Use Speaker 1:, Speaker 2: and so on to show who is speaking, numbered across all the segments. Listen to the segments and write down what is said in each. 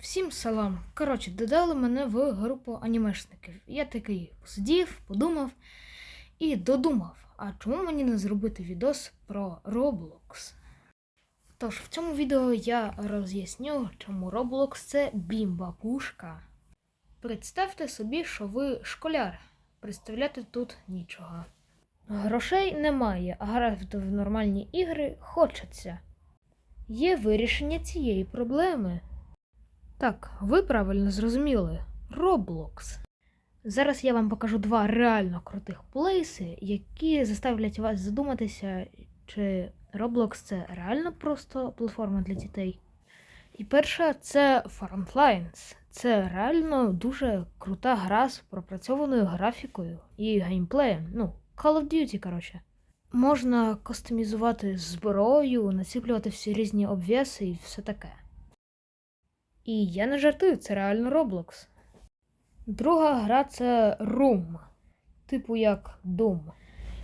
Speaker 1: Всім салам. Коротше, додали мене в групу анімешників. Я такий посидів, подумав і додумав, а чому мені не зробити відос про Roblox? Тож, в цьому відео я роз'ясню, чому Roblox це бімба-пушка. Представте собі, що ви школяр. Представляти тут нічого. Грошей немає, а грати в нормальні ігри хочеться. Є вирішення цієї проблеми. Так, ви правильно зрозуміли. Roblox. Зараз я вам покажу два реально крутих плейси, які заставлять вас задуматися, чи Roblox це реально просто платформа для дітей. І перша це Frontlines. Це реально дуже крута гра з пропрацьованою графікою і геймплеєм. Ну, Call of Duty, коротше. Можна кастомізувати зброю, націплювати всі різні обвіси і все таке. І я не жартую, це реально Roblox. Друга гра це Room, типу як Doom.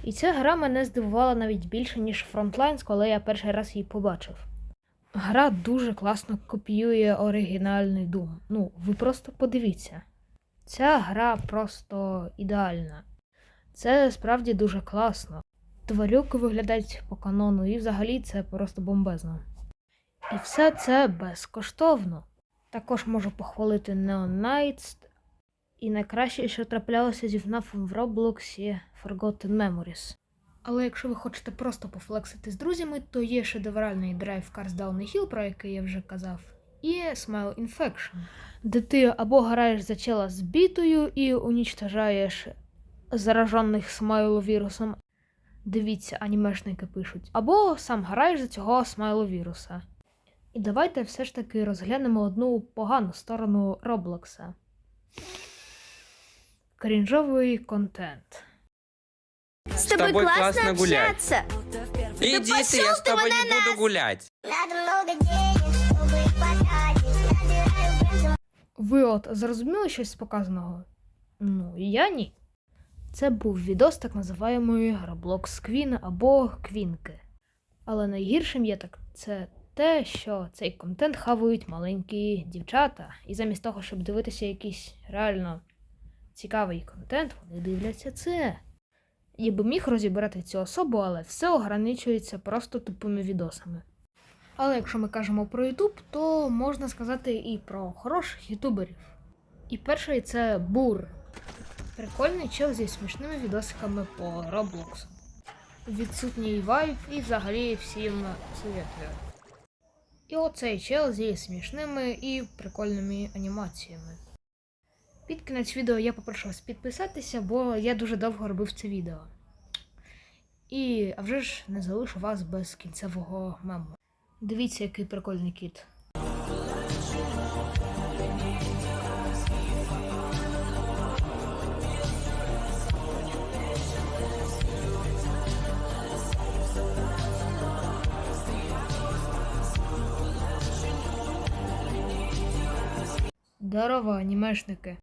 Speaker 1: І ця гра мене здивувала навіть більше, ніж Frontlines, коли я перший раз її побачив. Гра дуже класно копіює оригінальний Doom. Ну, ви просто подивіться. Ця гра просто ідеальна. Це справді дуже класно. Тварюки виглядають по канону, і взагалі це просто бомбезно. І все це безкоштовно. Також можу похвалити Neon. І найкраще, що траплялося зі FNAF в Roblox Forgotten Memories. Але якщо ви хочете просто пофлексити з друзями, то є шедевральний Drive Cars Down Hill, про який я вже казав, і Smile Infection, де ти або граєш за чела з бітою і унічтожаєш заражених смайловірусом. Дивіться, анімешники пишуть, або сам граєш за цього смайловіруса. І давайте все ж таки розглянемо одну погану сторону Роблокса. Крінжовий контент.
Speaker 2: С тобой,
Speaker 3: тобой
Speaker 2: классно,
Speaker 3: классно гулять.
Speaker 2: общаться.
Speaker 3: Иди ты,
Speaker 2: пошёл
Speaker 3: я с
Speaker 2: ты
Speaker 3: тобой
Speaker 2: в
Speaker 3: не буду гулять.
Speaker 4: Надо много денег, чтобы их потратить. Набираю бренды
Speaker 1: Ви от зрозуміли щось з показаного? Ну, і я ні. Це був відос так називаємої Roblox Queen або Квінки. Але найгіршим є так це те, що цей контент хавають маленькі дівчата, і замість того, щоб дивитися якийсь реально цікавий контент, вони дивляться це. Я би міг розібрати цю особу, але все ограничується просто тупими відосами. Але якщо ми кажемо про Ютуб, то можна сказати і про хороших ютуберів. І перший це Бур. Прикольний чел зі смішними відосиками по Roblox. Відсутній вайб і взагалі всім советую. І оцей чел зі смішними і прикольними анімаціями. Під кінець відео я попрошу вас підписатися, бо я дуже довго робив це відео. І а вже ж не залишу вас без кінцевого мему. Дивіться, який прикольний кіт. Здорово, анімешники.